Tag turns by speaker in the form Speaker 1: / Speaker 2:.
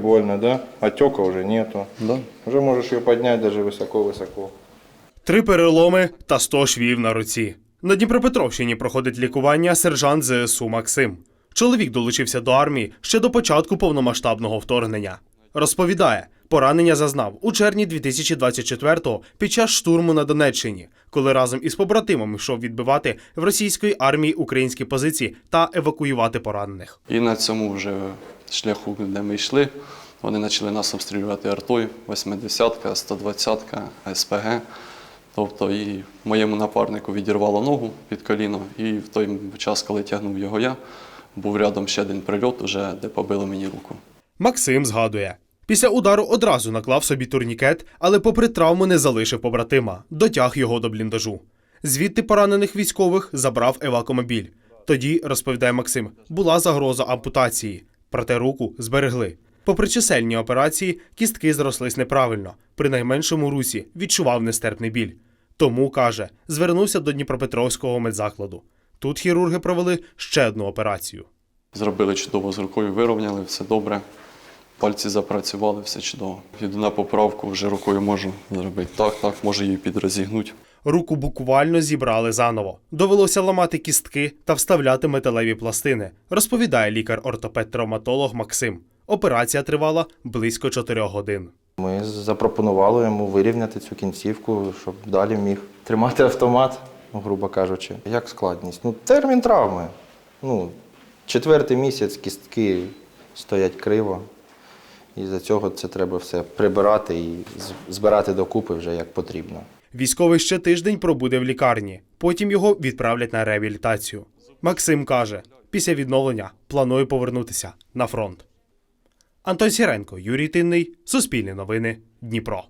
Speaker 1: Больно, да? Отека уже нету.
Speaker 2: Да.
Speaker 1: Уже можешь ее поднять даже высоко-высоко.
Speaker 3: Три переломи та 100 швів на руці. На Дніпропетровщині проходить лікування сержант ЗСУ Максим. Чоловік долучився до армії ще до початку повномасштабного вторгнення. Розповідає, поранення зазнав у червні 2024-го під час штурму на Донеччині, коли разом із побратимом йшов відбивати в російської армії українські позиції та евакуювати поранених.
Speaker 2: І на цьому вже шляху, де ми йшли, вони почали нас обстрілювати артою, 80-ка, 120-ка, СПГ. Тобто і моєму напарнику відірвало ногу під коліно, і в той час, коли тягнув його я, був рядом ще один прильот, уже, де побили мені руку.
Speaker 3: Максим згадує. Після удару одразу наклав собі турнікет, але попри травму не залишив побратима, дотяг його до бліндажу. Звідти поранених військових забрав евакомобіль. Тоді, розповідає Максим, була загроза ампутації, проте руку зберегли. Попри чисельні операції, кістки зрослись неправильно. При найменшому русі відчував нестерпний біль. Тому, каже, звернувся до Дніпропетровського медзакладу. Тут хірурги провели ще одну операцію.
Speaker 2: Зробили чудово з рукою, вирівняли, все добре. Пальці запрацювали, все чудово. Йду на поправку, вже рукою можу зробити так, так, можу її підрозігнути.
Speaker 3: Руку буквально зібрали заново. Довелося ламати кістки та вставляти металеві пластини, розповідає лікар-ортопед-травматолог Максим. Операція тривала близько 4 годин.
Speaker 1: Ми запропонували йому вирівняти цю кінцівку, щоб далі міг тримати автомат, грубо кажучи. Як складність? Ну, термін травми. Ну, четвертий місяць кістки стоять криво. І за цього це треба все прибирати і збирати докупи вже як потрібно.
Speaker 3: Військовий ще тиждень пробуде в лікарні, потім його відправлять на реабілітацію. Максим каже, після відновлення планує повернутися на фронт. Антон Сіренко, Юрій Тинний, Суспільне новини, Дніпро.